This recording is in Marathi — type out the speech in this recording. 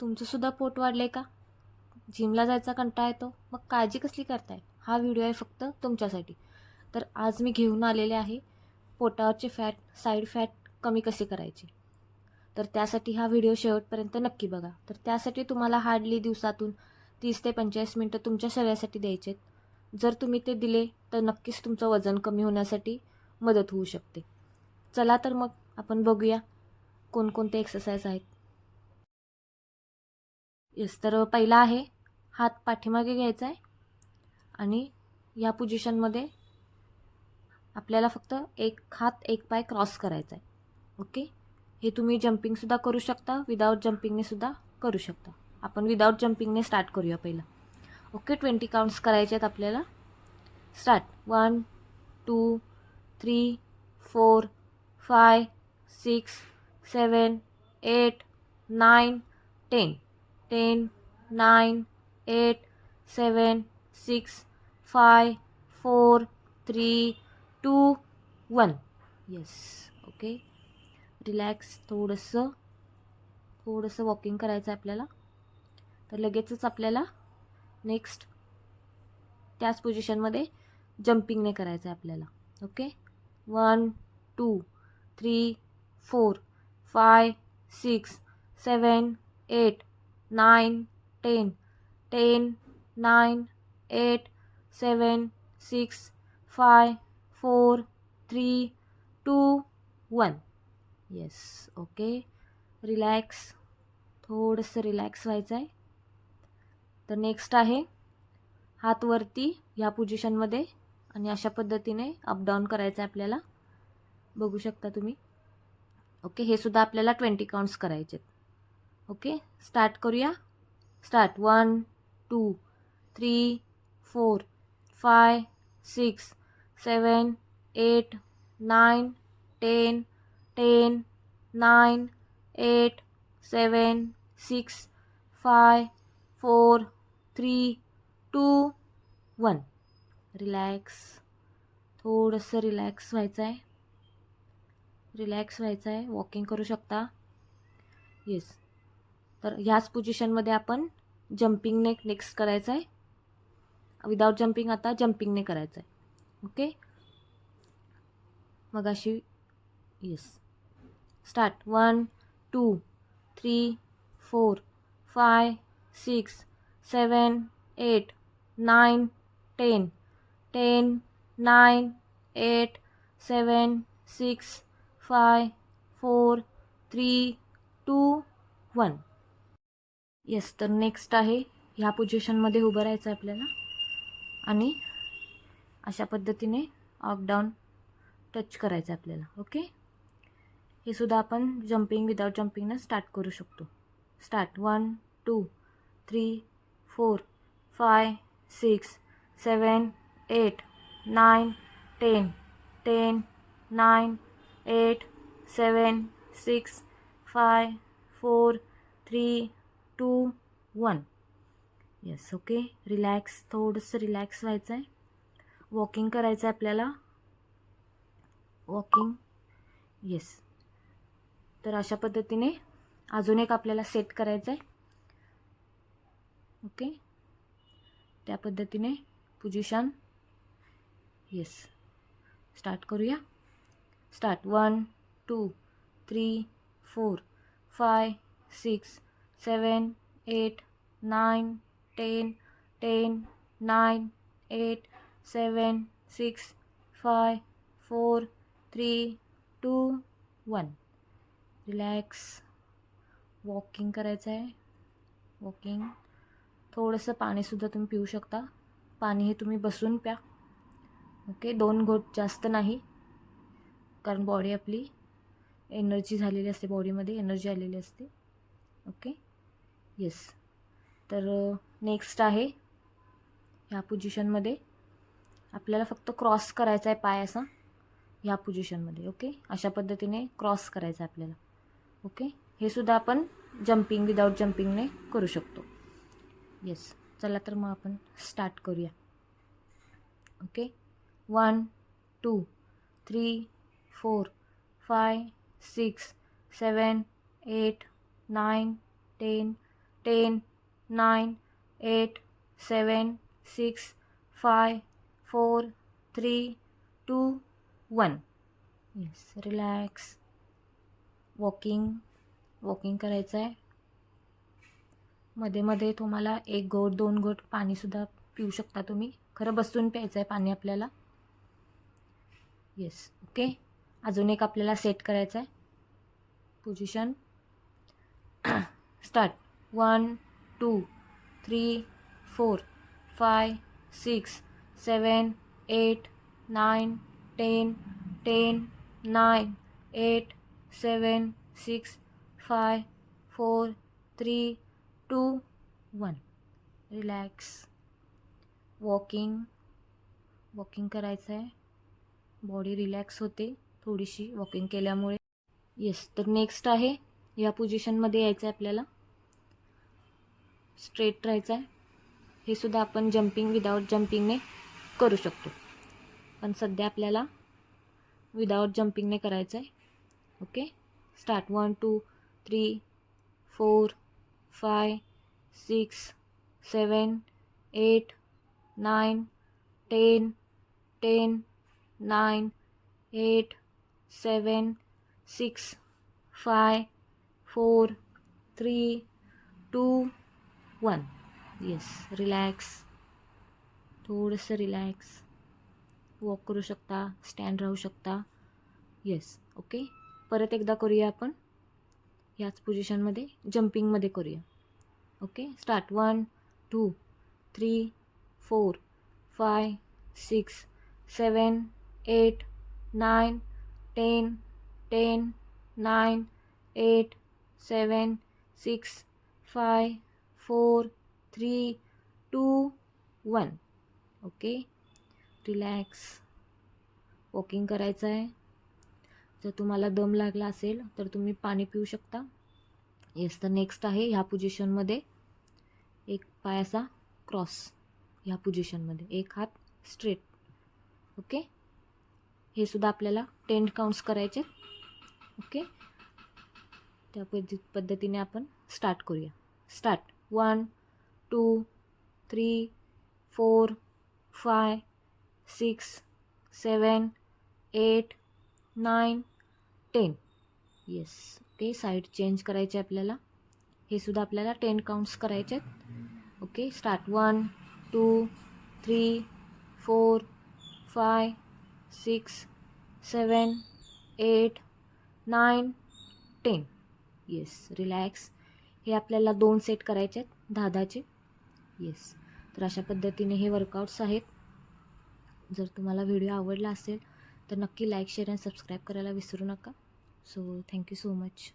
तुमचंसुद्धा पोट वाढलं आहे का? जिमला जायचा कंटाळा येतो. मग काळजी कसली करताय? हा व्हिडिओ आहे फक्त तुमच्यासाठी. तर आज मी घेऊन आलेले आहे पोटावरचे फॅट साईड फॅट कमी कसे करायचे? तर त्यासाठी हा व्हिडिओ शेवटपर्यंत नक्की बघा. तर त्यासाठी तुम्हाला हार्डली दिवसातून तीस ते पंचेचाळीस मिनटं तुमच्या शरीरासाठी द्यायचे आहेत जर तुम्ही ते दिले तर नक्कीच तुमचं वजन कमी होण्यासाठी मदत होऊ शकते. चला तर मग आपण बघूया कोणकोणते एक्सरसाइज आहेत. येस तर पहिला आहे हात पाठीमागे घ्यायचा आहे आणि या पोझिशनमध्ये आपल्याला फक्त एक हात एक पाय क्रॉस करायचा आहे. ओके हे तुम्ही जम्पिंगसुद्धा करू शकता विदाऊट जम्पिंगनेसुद्धा करू शकता. आपण विदाऊट जम्पिंगने स्टार्ट करूया पहिला. ओके ट्वेंटी काउंट्स करायचे आहेत आपल्याला. Start one two three four five six seven eight nine ten ten nine eight seven six five four three two one. Yes okay relax थोडंसं थोडंसं वॉकिंग करायचं आहे आपल्याला. तर लगेचच आपल्याला नेक्स्ट त्याच पोझिशनमध्ये जम्पिंगने करायचं आहे आपल्याला. Okay one two three four five six seven eight nine ten. Ten nine eight seven six five four three two one. Yes okay relax थोडंसं रिलॅक्स व्हायचं आहे तर नेक्स्ट आहे हात वरती ह्या पोझिशनमध्ये आणि अशा पद्धतीने अपडाऊन करायचं आहे आपल्याला. बघू शकता तुम्ही. ओके हे सुद्धा आपल्याला ट्वेंटी काउंट्स करायचे आहेत ओके, स्टार्ट करूया? Start, one, two, three, four five six, seven, eight nine ten ten nine eight, seven, six five four, three, two, one. Relax थोडंसं रिलॅक्स आहे रिलॅक्स आहे वॉकिंग करू शकता? येस तर ह्याच पोझिशनमध्ये आपण जम्पिंगने नेक्स्ट करायचं आहे विदाउट जम्पिंग आता जम्पिंगने करायचं आहे ओके मग अशी yes start one two three four five six seven eight nine ten ten nine eight seven six five four three two one yes तर नेक्स्ट आहे ह्या पोझिशनमध्ये उभं राहायचं आहे आपल्याला. आणि अशा पद्धतीने अप डाऊन टच करायचं आहे आपल्याला ओके हे सुद्धा आपण जम्पिंग विदाउट जम्पिंगनं स्टार्ट करू शकतो. Start one two three four five six seven eight nine ten ten nine eight seven six five four three two one yes okay relax थोडंसं रिलॅक्स व्हायचं आहे वॉकिंग करायचं आहे आपल्याला. वॉकिंग येस तर अशा पद्धतीने अजून एक आपल्याला सेट करायचं आहे ओके त्या पद्धतीने पोजिशन येस स्टार्ट करूया. Start one two three four five six seven eight nine ten ten nine eight seven six five four three two one. Relax walking करायचं आहे. वॉकिंग थोडंसं पाणीसुद्धा तुम्ही पिऊ शकता. पाणी हे तुम्ही बसून प्या. ओके दोन घोट जास्त नाही. कारण बॉडी आपली एनर्जी झालेली असते. बॉडीमध्ये एनर्जी आलेली असते. ओके येस तर नेक्स्ट आहे. ह्या पोझिशनमध्ये आपल्याला फक्त क्रॉस करायचा आहे पाय असा. ह्या पोझिशनमध्ये ओके अशा पद्धतीने क्रॉस करायचा आहे आपल्याला ओके हे सुद्धा आपण जम्पिंग विदाऊट जम्पिंगने करू शकतो. येस चला तर मग आपण स्टार्ट करूया. Okay one two three four five six seven eight nine ten ten nine eight seven six five four three two one. Yes relax walking walking करायचं आहे मध्ये मध्ये तुम्हाला एक घोट दोन घोट पाणीसुद्धा पिऊ शकता तुम्ही. खरं बसून प्यायचं आहे पाणी आपल्याला. येस ओके अजून एक आपल्याला सेट करायचं आहे position start one two three four five six seven eight nine ten ten nine eight seven six five four three two one. Relax walking walking करायचं आहे बॉडी रिलॅक्स होते थोडीशी वॉकिंग केल्यामुळे. येस तर नेक्स्ट आहे. या पोझिशनमध्ये यायचं आहे आपल्याला. स्ट्रेट राहायचं आहे. हे सुद्धा आपण जम्पिंग विदाऊट जम्पिंगने करू शकतो. पण सध्या आपल्याला विदाऊट जम्पिंगने करायचं आहे okay start one two three four five six seven eight nine ten ten nine eight seven six five four three two one yes relax थोडंसं रिलॅक्स वॉक करू शकता. स्टँड राहू शकता. येस ओके परत एकदा करूया आपण. याच पोझिशनमध्ये जम्पिंगमध्ये करूया. Okay start one two three four five six seven eight nine ten ten nine eight seven six five four three two one. Okay? Relax walking करायचं आहे. जर तुम्हाला दम लागला असेल तर तुम्ही पाणी पिऊ शकता. येस तर नेक्स्ट आहे ह्या पोझिशनमध्ये एक पाय असा क्रॉस ह्या पोझिशनमध्ये एक हात स्ट्रेट ओके हे सुद्धा आपल्याला टेन काउंट्स करायचे. ओके त्या पद्धतीने आपण स्टार्ट करूया. Start one two three four five six seven eight nine ten. Yes okay side change करायचे आपल्याला. हे सुद्धा आपल्याला टेन काउंट्स करायचे आहेत. Okay start one two three four five six seven eight nine ten yes relax हे आपल्याला दोन सेट करायचे आहेत दहा दहाचे येस तर अशा पद्धतीने हे वर्कआउट्स आहेत. जर तुम्हाला व्हिडिओ आवडला असेल तर नक्की लाईक शेअर आणि सबस्क्राईब करायला विसरू नका. So thank you so much